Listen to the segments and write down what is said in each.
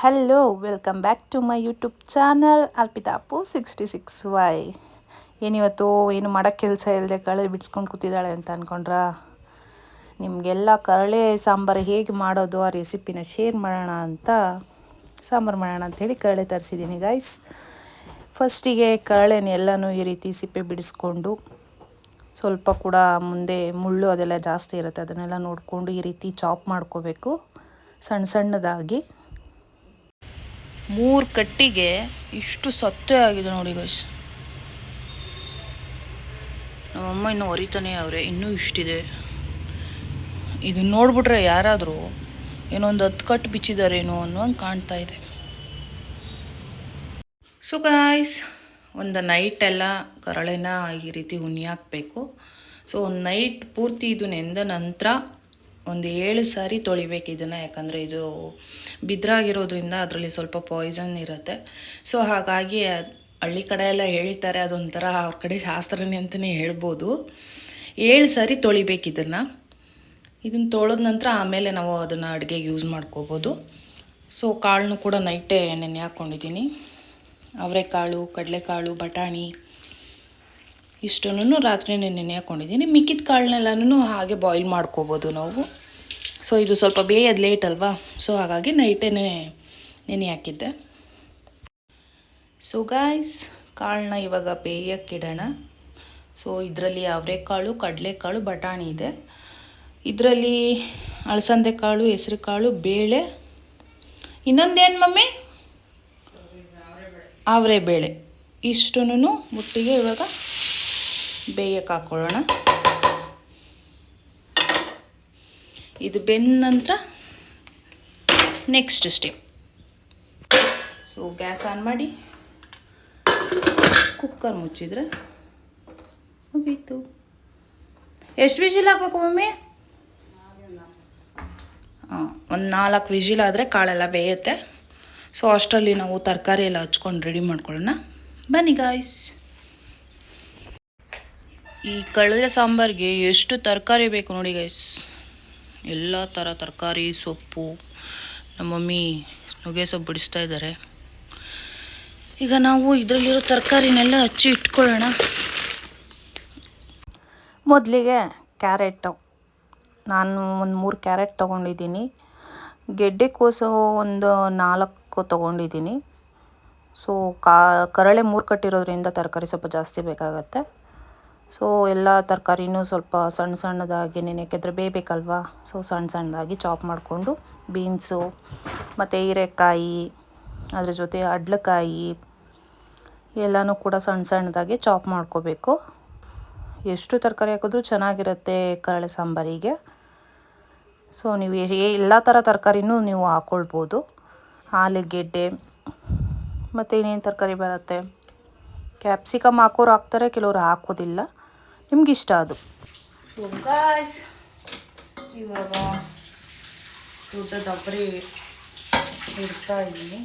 Hello welcome back to my YouTube channel ಅಲ್ಪಿತಾಪು sixty six ವೈ ಏನಿವತ್ತು ಏನು ಮಾಡೋಕ್ಕೆ ಕೆಲಸ ಇಲ್ಲದೆ ಕಳೆ ಬಿಡಿಸ್ಕೊಂಡು ಕೂತಿದ್ದಾಳೆ ಅಂತ ಅಂದ್ಕೊಂಡ್ರಾ ನಿಮಗೆಲ್ಲ ಕರಳೆ ಸಾಂಬಾರು ಹೇಗೆ ಮಾಡೋದು, ಆ ರೆಸಿಪಿನ ಶೇರ್ ಮಾಡೋಣ ಅಂತ ಸಾಂಬಾರು ಮಾಡೋಣ ಅಂಥೇಳಿ ಕರಳೆ ತರಿಸಿದ್ದೀನಿ ಗೈಸ್ ಫಸ್ಟಿಗೆ ಕರಳೆನ ಎಲ್ಲನೂ ಈ ರೀತಿ ಸಿಪ್ಪೆ ಬಿಡಿಸ್ಕೊಂಡು ಸ್ವಲ್ಪ ಕೂಡ ಮುಂದೆ ಮುಳ್ಳು ಅದೆಲ್ಲ ಜಾಸ್ತಿ ಇರುತ್ತೆ, ಅದನ್ನೆಲ್ಲ ನೋಡಿಕೊಂಡು ಈ ರೀತಿ ಚಾಪ್ ಮಾಡ್ಕೋಬೇಕು. ಸಣ್ಣ ಸಣ್ಣದಾಗಿ. ಮೂರು ಕಟ್ಟಿಗೆ ಇಷ್ಟು ಸತ್ತೇ ಆಗಿದೆ ನೋಡಿ ಗೈಸ್ ನಮ್ಮಮ್ಮ ಇನ್ನೂ ಹೊರಿತಾನೆ ಅವರೇ ಇನ್ನೂ ಇಷ್ಟಿದೆ. ಇದನ್ನ ನೋಡ್ಬಿಟ್ರೆ ಯಾರಾದರೂ ಏನೊಂದು ಹತ್ತು ಕಟ್ಟು ಬಿಚ್ಚಿದಾರೇನೋ ಅನ್ನೋಂಗೆ ಕಾಣ್ತಾ ಇದೆ. ಸೊ ಗಾಯ್ಸ್ ಒಂದು ನೈಟೆಲ್ಲ ಕರಳೆನ ಈ ರೀತಿ ಹುನಿ ಹಾಕಬೇಕು ಸೊ ಒಂದು ನೈಟ್ ಪೂರ್ತಿ ಇದು ನೆಂದ ನಂತರ ಒಂದು ಏಳು ಸಾರಿ ತೊಳಿಬೇಕು ಇದನ್ನು, ಯಾಕಂದರೆ ಇದು ಬಿದ್ರಾಗಿರೋದ್ರಿಂದ ಅದರಲ್ಲಿ ಸ್ವಲ್ಪ ಪಾಯ್ಸನ್ ಇರುತ್ತೆ. ಸೊ ಹಾಗಾಗಿ ಹಳ್ಳಿ ಕಡೆ ಎಲ್ಲ ಹೇಳ್ತಾರೆ, ಅದೊಂಥರ ಅವ್ರ ಕಡೆ ಶಾಸ್ತ್ರನೇ ಅಂತಲೇ ಹೇಳ್ಬೋದು. ಏಳು ಸಾರಿ ತೊಳಿಬೇಕು ಇದನ್ನು. ಇದನ್ನು ತೊಳೆದ ನಂತರ ಆಮೇಲೆ ನಾವು ಅದನ್ನು ಅಡುಗೆಗೆ ಯೂಸ್ ಮಾಡ್ಕೋಬೋದು. ಸೊ ಕಾಳನ್ನು ಕೂಡ ನೈಟೇ ನೆನೆ ಹಾಕ್ಕೊಂಡಿದ್ದೀನಿ ಅವರೆಕಾಳು, ಕಡಲೆಕಾಳು, ಬಟಾಣಿ, ಇಷ್ಟನ್ನು ರಾತ್ರಿನೇ ನೆನೆ ಹಾಕ್ಕೊಂಡಿದ್ದೀನಿ ಮಿಕ್ಕಿದ ಕಾಳನ್ನೆಲ್ಲನೂ ಹಾಗೆ ಬಾಯ್ಲ್ ಮಾಡ್ಕೋಬೋದು ನಾವು. ಸೊ ಇದು ಸ್ವಲ್ಪ ಬೇಯೋದು ಲೇಟ್ ಅಲ್ವಾ? ಸೊ ಹಾಗಾಗಿ ನೈಟೇ ನೆನೆ ಹಾಕಿದ್ದೆ. ಸೊ ಗಾಯ್ಸ್ ಕಾಳನ್ನ ಇವಾಗ ಬೇಯಕ್ಕಿಡೋಣ ಸೊ ಇದರಲ್ಲಿ ಅವರೆಕಾಳು, ಕಡಲೆಕಾಳು, ಬಟಾಣಿ ಇದೆ. ಇದರಲ್ಲಿ ಅಳಸಂದೆ ಕಾಳು, ಹೆಸರು ಕಾಳು, ಬೇಳೆ. ಇನ್ನೊಂದೇನು ಮಮ್ಮಿ? ಅವರೆ ಬೇಳೆ ಇಷ್ಟನ್ನು ಮುಟ್ಟಿಗೆ ಇವಾಗ ಬೇಯಕ್ಕೆ ಹಾಕ್ಕೊಳ್ಳೋಣ ಇದು ಬೆಂದ ನಂತರ next step so gas on ಮಾಡಿ ಕುಕ್ಕರ್ ಮುಚ್ಚಿದ್ರೆ ಮುಗೀತು. ಎಷ್ಟು ವಿಜಿಲ್ ಹಾಕ್ಬೇಕು ಮಮ್ಮಿ? ಹಾಂ, ಒಂದು ನಾಲ್ಕು ವಿಜಿಲ್ ಆದರೆ ಕಾಳೆಲ್ಲ ಬೇಯುತ್ತೆ. ಸೊ ಅಷ್ಟರಲ್ಲಿ ನಾವು ತರಕಾರಿ ಎಲ್ಲ ಹಚ್ಕೊಂಡು ರೆಡಿ ಮಾಡ್ಕೊಳ್ಳೋಣ. ಬನ್ನಿ ಗಾಯ್ಸ್ ಈ ಕಡಲೆ ಸಾಂಬಾರಿಗೆ ಎಷ್ಟು ತರಕಾರಿ ಬೇಕು ನೋಡಿ ಗೈಸ್ ಎಲ್ಲ ಥರ ತರಕಾರಿ, ಸೊಪ್ಪು, ನಮ್ಮ ಮಮ್ಮಿ ನುಗ್ಗೆ ಸೊಪ್ಪು ಬಿಡಿಸ್ತಾ ಇದ್ದಾರೆ. ಈಗ ನಾವು ಇದರಲ್ಲಿರೋ ತರಕಾರಿನೆಲ್ಲ ಹಚ್ಚಿ ಇಟ್ಕೊಳ್ಳೋಣ. ಮೊದಲಿಗೆ ಕ್ಯಾರೆಟು. ನಾನು ಒಂದು ಮೂರು ಕ್ಯಾರೆಟ್ ತೊಗೊಂಡಿದ್ದೀನಿ. ಗೆಡ್ಡೆಕೋಸು ಒಂದು ನಾಲ್ಕು ತೊಗೊಂಡಿದ್ದೀನಿ. ಸೊ ಕರಳೆ ಮೂರು ಕಟ್ಟಿರೋದ್ರಿಂದ ತರಕಾರಿ ಸ್ವಲ್ಪ ಜಾಸ್ತಿ ಬೇಕಾಗತ್ತೆ. ಸೊ ಎಲ್ಲ ತರಕಾರಿನೂ ಸ್ವಲ್ಪ ಸಣ್ಣ ಸಣ್ಣದಾಗಿ ನೆನೆಕಿದ್ರೆ ಬೇಯಬೇಕಲ್ವಾ ಸೊ ಸಣ್ಣ ಸಣ್ಣದಾಗಿ ಚಾಪ್ ಮಾಡಿಕೊಂಡು ಬೀನ್ಸು ಮತ್ತು ಹೀರೆಕಾಯಿ, ಅದ್ರ ಜೊತೆ ಅಡ್ಲಕಾಯಿ ಎಲ್ಲನೂ ಕೂಡ ಸಣ್ಣ ಸಣ್ಣದಾಗಿ ಚಾಪ್ ಮಾಡ್ಕೋಬೇಕು. ಎಷ್ಟು ತರಕಾರಿ ಹಾಕಿದ್ರೂ ಚೆನ್ನಾಗಿರುತ್ತೆ ಕರಳೆ ಸಾಂಬಾರಿಗೆ. ಸೊ ನೀವು ಎಲ್ಲ ಥರ ತರಕಾರಿನೂ ನೀವು ಹಾಕ್ಕೊಳ್ಬೋದು ಆಲೂಗೆಡ್ಡೆ, ಮತ್ತು ಇನ್ನೇನು ತರಕಾರಿ ಬರುತ್ತೆ? ಕ್ಯಾಪ್ಸಿಕಮ್ ಹಾಕೋರು ಹಾಕ್ತಾರೆ, ಕೆಲವರು ಹಾಕೋದಿಲ್ಲ. ನಿಮ್ಗೆ ಇಷ್ಟ ಅದು? ಇವಾಗ ದೊಡ್ಡ ದಬ್ಬರಿ ಇಡ್ತಾ ಇದ್ದೀನಿ.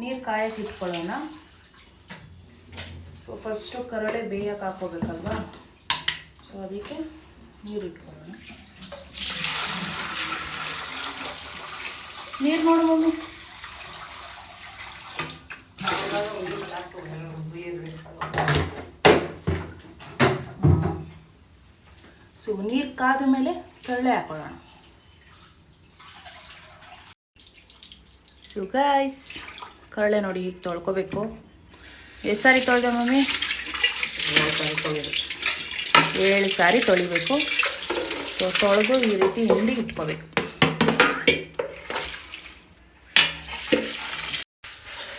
ನೀರು ಕಾಯಕ್ಕೆ ಇಟ್ಕೊಳ್ಳೋಣ. ಸೊ ಫಸ್ಟು ಕರಡೆ ಬೇಯಕ್ಕೆ ಹಾಕೋಬೇಕಲ್ವಾ ಸೊ ಅದಕ್ಕೆ ನೀರು ಇಟ್ಕೊಳ್ಳೋಣ. ನೀರು ನೋಡು ನೀರು ಕಾದ ಮೇಲೆ ಕರಳೆ ಹಾಕೊಳ್ಳೋಣ. ಸೊ ಗಾಯ್ಸ್ ಕರಳೆ ನೋಡಿ ಹೀಗೆ ತೊಳ್ಕೊಬೇಕು. ಎಷ್ಟು ಸಾರಿ ತೊಳೆದೆ ಮಮ್ಮಿ? ಏಳು ಸಾರಿ ತೊಳಿಬೇಕು. ಸೊ ತೊಳೆದು ಈ ರೀತಿ ಹಿಂಡಿ ಇಟ್ಕೋಬೇಕು.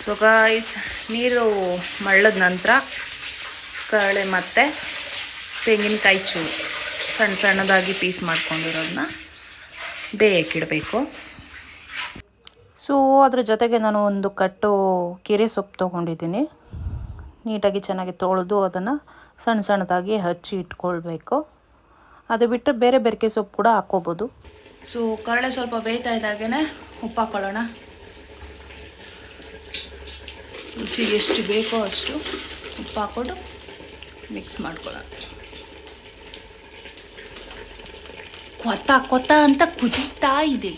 ಸೊ ಗಾಯ್ಸ್ ನೀರು ಮಳ್ಳದ ನಂತರ ಕರಳೆ ಮತ್ತು ತೆಂಗಿನಕಾಯಿ ಚೂರು. ಸಣ್ಣ ಸಣ್ಣದಾಗಿ ಪೀಸ್ ಮಾಡ್ಕೊಂಡಿರೋದನ್ನ ಬೇಯಕ್ಕಿಡಬೇಕು ಸೊ ಅದ್ರ ಜೊತೆಗೆ ನಾನು ಒಂದು ಕಟ್ಟು ಕೆರೆ ಸೊಪ್ಪು ತೊಗೊಂಡಿದ್ದೀನಿ. ನೀಟಾಗಿ ಚೆನ್ನಾಗಿ ತೊಳೆದು ಅದನ್ನು ಸಣ್ಣ ಸಣ್ಣದಾಗಿ ಹಚ್ಚಿ ಇಟ್ಕೊಳ್ಬೇಕು. ಅದು ಬಿಟ್ಟು ಬೇರೆ ಬೆರಕೆ ಸೊಪ್ಪು ಕೂಡ ಹಾಕ್ಕೋಬೋದು. ಸೊ ಕರಳೆ ಸ್ವಲ್ಪ ಬೇಯ್ತಾ ಇದ್ದಾಗೇ ಉಪ್ಪು ಹಾಕೊಳ್ಳೋಣ. ರುಚಿಗೆ ಎಷ್ಟು ಬೇಕೋ ಅಷ್ಟು ಉಪ್ಪು ಹಾಕ್ಕೊಂಡು ಮಿಕ್ಸ್ ಮಾಡ್ಕೊಳ್ಳೋಣ. ಕೊತ್ತ ಕೊತ್ತ ಅಂತ ಕುದೀತಾ ಇದೆ.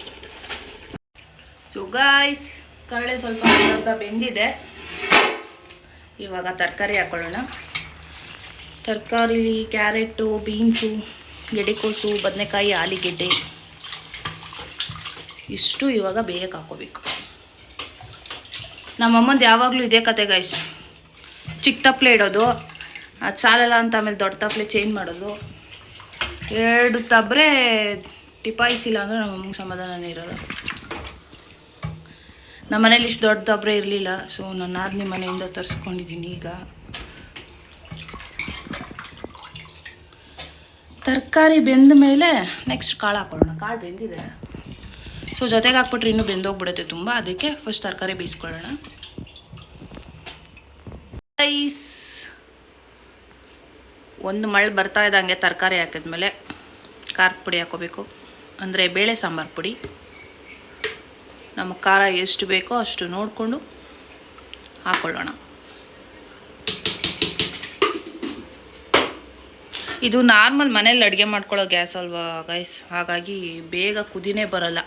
ಸೊ ಗಾಯ್ಸ್ ಕರಳೆ ಸ್ವಲ್ಪ ಅರ್ಧ ಬೆಂದಿದೆ. ಇವಾಗ ತರಕಾರಿ ಹಾಕೊಳ್ಳೋಣ. ತರಕಾರಿ, ಕ್ಯಾರೆಟು, ಬೀನ್ಸು ಗೆಡೆಕೋಸು ಬದನೆಕಾಯಿ, ಆಲಿಗೆಡ್ಡೆ. ಇಷ್ಟು ಇವಾಗ ಬೇಯಕ್ಕೆ ಹಾಕೋಬೇಕು ನಮ್ಮಮ್ಮಂದು ಯಾವಾಗಲೂ ಇದೇ ಕತೆ ಗಾಯ್ಸ್ ಚಿಕ್ಕ ತಪ್ಪಲೆ ಇಡೋದು. ಅದು ಸಾಲಲ್ಲ ಅಂತ ಆಮೇಲೆ ದೊಡ್ಡ ತಪ್ಪಲೆ ಚೇಂಜ್ ಮಾಡೋದು. ಎರಡು ತಬ್ರೆ ಟಿಪಾಯಿಸಿಲ್ಲ ಅಂದರೆ ನಮ್ಮ ಅಮ್ಮಗೆ ಸಮಾಧಾನನೇ ಇರೋಲ್ಲ. ನಮ್ಮ ಮನೇಲಿ ಇಷ್ಟು ದೊಡ್ಡ ತಬ್ರೆ ಇರಲಿಲ್ಲ ಸೊ ನಾನು ಆದ್ನಿ ಮನೆಯಿಂದ ತರಿಸ್ಕೊಂಡಿದ್ದೀನಿ ಈಗ. ತರಕಾರಿ ಬೆಂದ ಮೇಲೆ ನೆಕ್ಸ್ಟ್ ಕಾಳು ಹಾಕೊಳ್ಳೋಣ. ಕಾಳು ಬೆಂದಿದೆ. ಸೊ ಜೊತೆಗೆ ಹಾಕ್ಬಿಟ್ರೆ ಇನ್ನೂ ಬೆಂದೋಗ್ಬಿಡುತ್ತೆ ತುಂಬ, ಅದಕ್ಕೆ ಫಸ್ಟ್ ತರಕಾರಿ ಬೇಯಿಸ್ಕೊಳ್ಳೋಣ. ರೈಸ್ ಒಂದು ಮಳೆ ಬರ್ತಾ ಇದ್ದಂಗೆ ತರಕಾರಿ ಹಾಕಿದ್ಮೇಲೆ ಖಾರದ ಪುಡಿ ಹಾಕೋಬೇಕು. ಅಂದರೆ ಬೇಳೆ ಸಾಂಬಾರು ಪುಡಿ. ನಮಗೆ ಖಾರ ಎಷ್ಟು ಬೇಕೋ ಅಷ್ಟು ನೋಡಿಕೊಂಡು ಹಾಕ್ಕೊಳ್ಳೋಣ ಇದು ನಾರ್ಮಲ್ ಮನೇಲಿ ಅಡುಗೆ ಮಾಡ್ಕೊಳ್ಳೋ ಗ್ಯಾಸ್ ಅಲ್ವಾ ಗೈಸ್ ಹಾಗಾಗಿ ಬೇಗ ಕುದಿನೇ ಬರಲ್ಲ.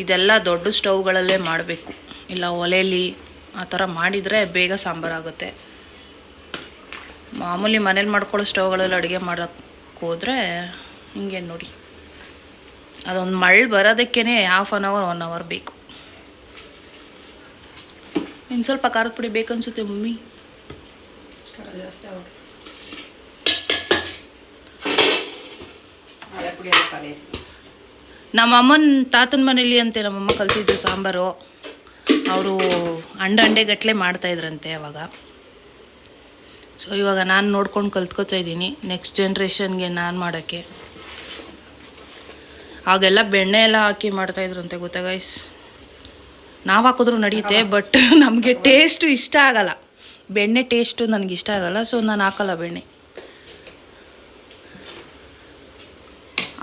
ಇದೆಲ್ಲ ದೊಡ್ಡ ಸ್ಟೌವ್ಗಳಲ್ಲೇ ಮಾಡಬೇಕು. ಇಲ್ಲ ಒಲೆಯಲ್ಲಿ ಆ ಥರ ಮಾಡಿದರೆ ಬೇಗ ಸಾಂಬಾರಾಗುತ್ತೆ. ಮಾಮೂಲಿ ಮನೇಲಿ ಮಾಡ್ಕೊಳ್ಳೋ ಸ್ಟವ್ಗಳಲ್ಲಿ ಅಡುಗೆ ಮಾಡೋಕ್ಕೆ ಹೋದರೆ ಹಿಂಗೆ ನೋಡಿ. ಅದೊಂದು ಮಳೆ ಬರೋದಕ್ಕೇ half an hour one hour ಬೇಕು. ಇನ್ನು ಸ್ವಲ್ಪ ಖಾರದ ಪುಡಿ ಬೇಕನ್ಸುತ್ತೆ ಮಮ್ಮಿ. ನಮ್ಮ ಅಮ್ಮನ ತಾತನ ಮನೇಲಿ ಅಂತೆ ನಮ್ಮಮ್ಮ ಕಲ್ತಿದ್ದು ಸಾಂಬಾರು. ಅವರು ಅಂಡ ಅಂಡೆಗಟ್ಟಲೆ ಮಾಡ್ತಾಯಿದ್ರಂತೆ ಅವಾಗ. ಸೊ ಇವಾಗ ನಾನು ನೋಡ್ಕೊಂಡು ಕಲ್ತ್ಕೊತಾ ಇದ್ದೀನಿ ನೆಕ್ಸ್ಟ್ ಜನ್ರೇಷನ್ಗೆ ನಾನು ಮಾಡೋಕ್ಕೆ. ಆಗೆಲ್ಲ ಬೆಣ್ಣೆ ಎಲ್ಲ ಹಾಕಿ ಮಾಡ್ತಾಯಿದ್ರಂತೆ ಗೊತ್ತಾ ಗೈಸ್ ನಾವು ಹಾಕಿದ್ರು ನಡೆಯುತ್ತೆ ಬಟ್ ನಮಗೆ ಟೇಸ್ಟು ಇಷ್ಟ ಆಗಲ್ಲ. ಬೆಣ್ಣೆ ಟೇಸ್ಟು ನನಗೆ ಇಷ್ಟ ಆಗಲ್ಲ ಸೊ ನಾನು ಹಾಕಲ್ಲ ಬೆಣ್ಣೆ.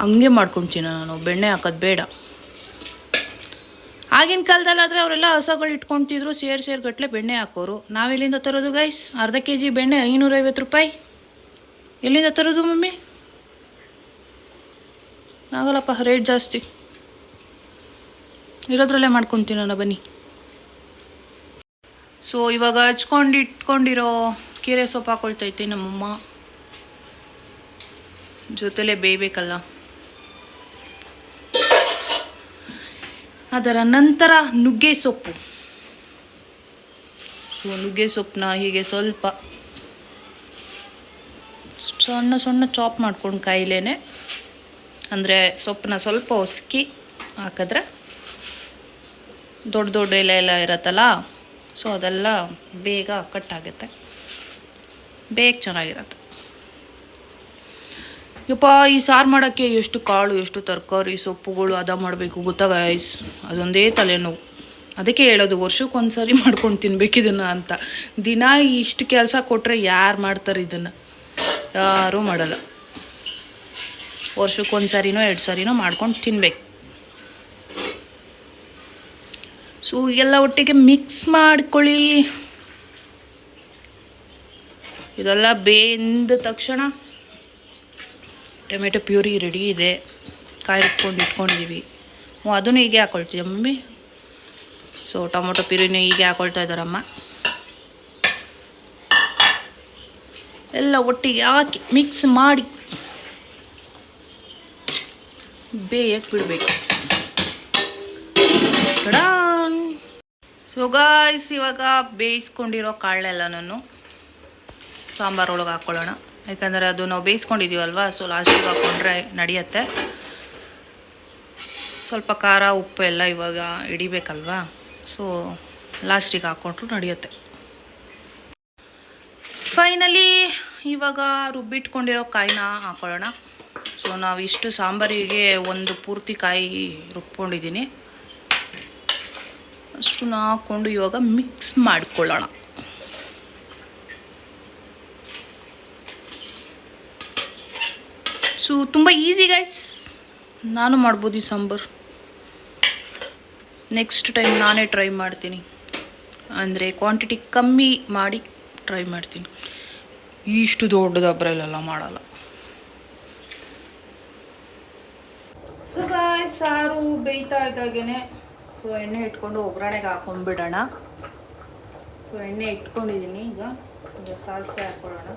ಹಂಗೆ ಮಾಡ್ಕೊಳ್ತೀನಿ ನಾನು ಬೆಣ್ಣೆ ಹಾಕೋದು ಬೇಡ. ಆಗಿನ ಕಾಲದಲ್ಲಾದರೆ ಅವರೆಲ್ಲ ಹಸಗಳು ಇಟ್ಕೊತಿದ್ರು, ಸೇರು ಸೇರು ಗಟ್ಟಲೆ ಬೆಣ್ಣೆ ಹಾಕೋರು. ನಾವೆಲ್ಲಿಂದ ತರೋದು ಗೈಸ್ ಅರ್ಧ ಕೆ ಜಿ ಬೆಣ್ಣೆ, ಐನೂರೈವತ್ತು ರೂಪಾಯಿ. ಎಲ್ಲಿಂದ ತರೋದು ಮಮ್ಮಿ? ಆಗಲ್ಲಪ್ಪ ರೇಟ್ ಜಾಸ್ತಿ. ಇರೋದ್ರಲ್ಲೇ ಮಾಡ್ಕೊತೀನಿ ನಾನು, ಬನ್ನಿ. ಸೊ ಇವಾಗ ಹಚ್ಕೊಂಡು ಇಟ್ಕೊಂಡಿರೋ ಕೀರೆ ಸೊಪ್ಪು ಹಾಕೊಳ್ತೈತೆ ನಮ್ಮಮ್ಮ. ಜೊತೆಲೇ ಬೇಯಬೇಕಲ್ಲ. ಅದರ ನಂತರ ನುಗ್ಗೆ ಸೊಪ್ಪು. ಸೊ, ನುಗ್ಗೆ ಸೊಪ್ಪನ್ನ ಹೀಗೆ ಸ್ವಲ್ಪ ಸಣ್ಣ ಸಣ್ಣ ಚಾಪ್ ಮಾಡ್ಕೊಂಡು ಕಾಯಿಲೇನೆ, ಅಂದರೆ ಸೊಪ್ಪನ್ನ ಸ್ವಲ್ಪ ಒಸಕಿ ಹಾಕಿದ್ರೆ ದೊಡ್ಡ ದೊಡ್ಡ ಎಲೆ ಎಲ್ಲ ಇರತ್ತಲ್ಲ, ಸೊ ಅದೆಲ್ಲ ಬೇಗ ಕಟ್ಟಾಗುತ್ತೆ ಬೇಗ ಚೆನ್ನಾಗಿರತ್ತೆ. ಯಪ್ಪ, ಈ ಸಾರು ಮಾಡೋಕ್ಕೆ ಎಷ್ಟು ಕಾಳು, ಎಷ್ಟು ತರಕಾರಿ, ಸೊಪ್ಪುಗಳು, ಅದ ಮಾಡಬೇಕು ಗೊತ್ತಾ ಗಾಯ್ಸ್ ಅದೊಂದೇ ತಲೆನೋವು. ಅದಕ್ಕೆ ಹೇಳೋದು ವರ್ಷಕ್ಕೊಂದು ಸಾರಿ ಮಾಡ್ಕೊಂಡು ತಿನ್ಬೇಕು ಇದನ್ನು ಅಂತ. ದಿನ ಇಷ್ಟು ಕೆಲಸ ಕೊಟ್ಟರೆ ಯಾರು ಮಾಡ್ತಾರೆ ಇದನ್ನು? ಯಾರೂ ಮಾಡಲ್ಲ. ವರ್ಷಕ್ಕೊಂದು ಸಾರಿನೋ ಎರಡು ಸಾರಿನೋ ಮಾಡ್ಕೊಂಡು ತಿನ್ಬೇಕು. ಸೊ ಎಲ್ಲ ಒಟ್ಟಿಗೆ ಮಿಕ್ಸ್ ಮಾಡ್ಕೊಳ್ಳಿ. ಇದೆಲ್ಲ ಬೆಂದ ತಕ್ಷಣ ಟೊಮೆಟೊ ಪ್ಯೂರಿ ರೆಡಿ ಇದೆ. ಕಾಯಿ ರುಬ್ಕೊಂಡು ಇಟ್ಕೊಂಡಿದ್ದೀವಿ ಹ್ಞೂ ಅದನ್ನು ಹೀಗೆ ಹಾಕ್ಕೊಳ್ತೀವಿ ಮಮ್ಮಿ? ಸೊ ಟೊಮೊಟೊ ಪ್ಯೂರಿನೂ ಹೀಗೆ ಹಾಕ್ಕೊಳ್ತಾ ಇದ್ದಾರಮ್ಮ. ಎಲ್ಲ ಒಟ್ಟಿಗೆ ಹಾಕಿ ಮಿಕ್ಸ್ ಮಾಡಿ. ಬೇಯಕ್ಕೆ ಬಿಡಬೇಕು. ಸೊ ಗಾಯ್ಸ್ ಇವಾಗ ಬೇಯಿಸ್ಕೊಂಡಿರೋ ಕಾಳೆಲ್ಲ ನಾನು ಸಾಂಬಾರು ಒಳಗೆ ಹಾಕ್ಕೊಳ್ಳೋಣ. ಯಾಕಂದರೆ ಅದು ನಾವು ಬೇಯಿಸ್ಕೊಂಡಿದ್ದೀವಲ್ವ ಸೊ ಲಾಸ್ಟಿಗೆ ಹಾಕ್ಕೊಂಡ್ರೆ ನಡೆಯುತ್ತೆ. ಸ್ವಲ್ಪ ಖಾರ, ಉಪ್ಪು ಎಲ್ಲ ಇವಾಗ ಹಿಡಿಬೇಕಲ್ವಾ ಸೊ ಲಾಸ್ಟಿಗೆ ಹಾಕ್ಕೊಂಡ್ರು ನಡೆಯುತ್ತೆ. ಫೈನಲಿ ಇವಾಗ ರುಬ್ಬಿಟ್ಕೊಂಡಿರೋ ಕಾಯಿನ ಹಾಕೊಳ್ಳೋಣ. ಸೊ ನಾವು ಇಷ್ಟು ಸಾಂಬಾರಿಗೆ ಒಂದು ಪೂರ್ತಿ ಕಾಯಿ ರುಬ್ಕೊಂಡಿದ್ದೀನಿ. ಅಷ್ಟನ್ನ ಹಾಕ್ಕೊಂಡು ಇವಾಗ ಮಿಕ್ಸ್ ಮಾಡಿಕೊಳ್ಳೋಣ. ಸೊ, ತುಂಬ ಈಸಿ ಗೈಸ್ ನಾನು ಮಾಡ್ಬೋದು ಈ ಸಾಂಬಾರು. ನೆಕ್ಸ್ಟ್ ಟೈಮ್ ನಾನೇ ಟ್ರೈ ಮಾಡ್ತೀನಿ. ಅಂದರೆ ಕ್ವಾಂಟಿಟಿ ಕಮ್ಮಿ ಮಾಡಿ ಟ್ರೈ ಮಾಡ್ತೀನಿ. ಇಷ್ಟು ದೊಡ್ಡ ದಬ್ರಲ್ಲೆಲ್ಲ ಮಾಡಲ್ಲ. ಸೊ ಗಾಯ್ ಸಾರು ಬೇಯ್ತಾ ಇದ್ದಾಗೇನೆ. ಸೊ ಎಣ್ಣೆ ಇಟ್ಕೊಂಡು ಒಗ್ಗರಣೆಗೆ ಹಾಕೊಂಡ್ಬಿಡೋಣ. ಸೊ ಎಣ್ಣೆ ಇಟ್ಕೊಂಡಿದ್ದೀನಿ ಈಗ. ಸಾಸಿವೆ ಹಾಕ್ಕೊಳ್ಳೋಣ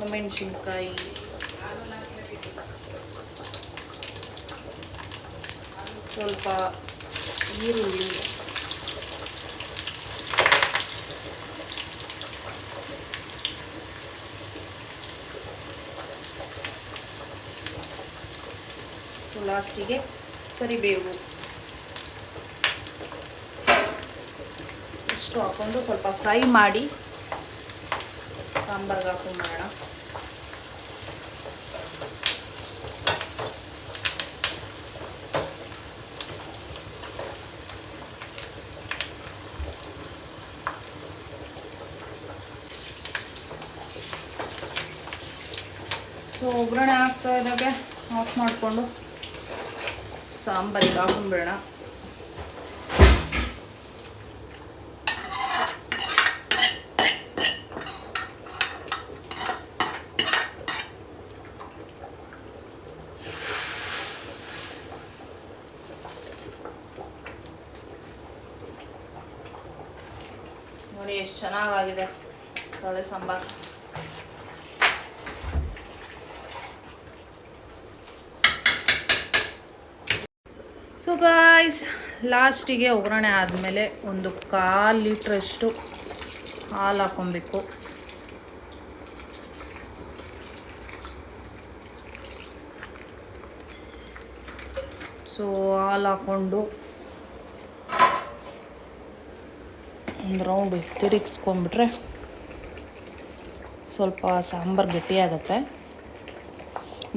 ಒಣಮೆಣಸಿನ್ಕಾಯಿ ಸ್ವಲ್ಪ ಈರುಳ್ಳಿ. ಲಾಸ್ಟಿಗೆ ಕರಿಬೇವು. ಇಷ್ಟು ಹಾಕೊಂಡು ಸ್ವಲ್ಪ ಫ್ರೈ ಮಾಡಿ ಸಾಂಬಾರ್ಗೆ ಹಾಕೊಂಡ್ಬಿಡೋಣ ಸೊ ಒಗ್ಗರಣೆ ಹಾಕ್ತಾ ಇದ್ದಾಗ ಆಫ್ ಮಾಡಿಕೊಂಡು. ಸಾಂಬಾರಿಗೆ ಹಾಕೊಂಡ್ಬಿಡೋಣ ನೋಡಿ ಎಷ್ಟು ಚೆನ್ನಾಗಾಗಿದೆ. ತೊಳೆ ಸಾಂಬಾರು. ಸೊ ಗಾಯ್ಸ್ ಲಾಸ್ಟಿಗೆ ಒಗ್ಗರಣೆ ಆದಮೇಲೆ ಒಂದು ಕಾಲು ಲೀಟ್ರಷ್ಟು ಹಾಲು ಹಾಕೊಬೇಕು. ಸೊ ಹಾಲು ಹಾಕ್ಕೊಂಡು ಒಂದು ರೌಂಡ್ ತಿರುಗಿಸ್ಕೊಂಡ್ಬಿಟ್ರೆ ಸ್ವಲ್ಪ ಸಾಂಬಾರು ಗಟ್ಟಿಯಾಗತ್ತೆ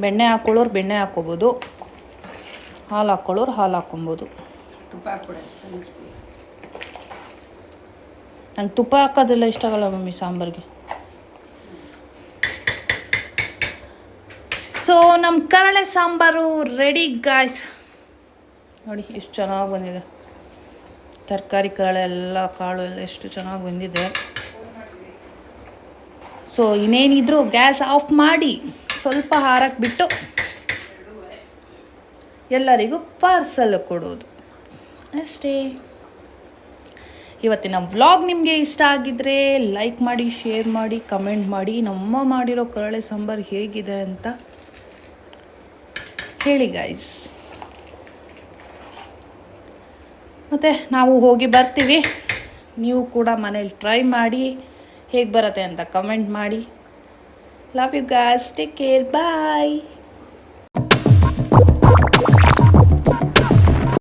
ಬೆಣ್ಣೆ ಹಾಕೊಳ್ಳೋರು ಬೆಣ್ಣೆ ಹಾಕ್ಕೊಬೋದು. ಹಾಲು ಹಾಕ್ಕೊಳ್ಳೋರು ಹಾಲು ಹಾಕ್ಕೊಬೋದು. ನಂಗೆ ತುಪ್ಪ ಹಾಕೋದೆಲ್ಲ ಇಷ್ಟ ಆಗಲ್ಲ ಮಮ್ಮಿ ಸಾಂಬಾರಿಗೆ. ಸೊ ನಮ್ಮ ಕರಳೆ ಸಾಂಬಾರು ರೆಡಿ ಗಾಯ್ಸ್ ನೋಡಿ ಎಷ್ಟು ಚೆನ್ನಾಗಿ ಬಂದಿದೆ. ತರಕಾರಿ ಕಾಳು ಎಲ್ಲ ಕಾಳು ಎಲ್ಲ ಎಷ್ಟು ಚೆನ್ನಾಗಿ ಬಂದಿದೆ. ಸೊ ಇನ್ನೇನಿದ್ರು ಗ್ಯಾಸ್ ಆಫ್ ಮಾಡಿ ಸ್ವಲ್ಪ ಹಾರಕ್ಕೆ ಬಿಟ್ಟು ಎಲ್ಲರಿಗೂ ಪಾರ್ಸಲ್ ಕೊಡೋದು. ಅಷ್ಟೇ. ಇವತ್ತಿನ ವ್ಲಾಗ್ ನಿಮಗೆ ಇಷ್ಟ ಆಗಿದ್ರೆ ಲೈಕ್ ಮಾಡಿ, ಶೇರ್ ಮಾಡಿ, ಕಮೆಂಟ್ ಮಾಡಿ. ನಮ್ಮ ಮಾಡಿರೋ ಕರಳೆ ಸಾಂಬಾರು ಹೇಗಿದೆ ಅಂತ ಹೇಳಿ ಗೈಸ್ ಮತ್ತು ನಾವು ಹೋಗಿ ಬರ್ತೀವಿ. ನೀವು ಕೂಡ ಮನೇಲಿ ಟ್ರೈ ಮಾಡಿ ಹೇಗೆ ಬರುತ್ತೆ ಅಂತ ಕಮೆಂಟ್ ಮಾಡಿ. Love you guys take care bye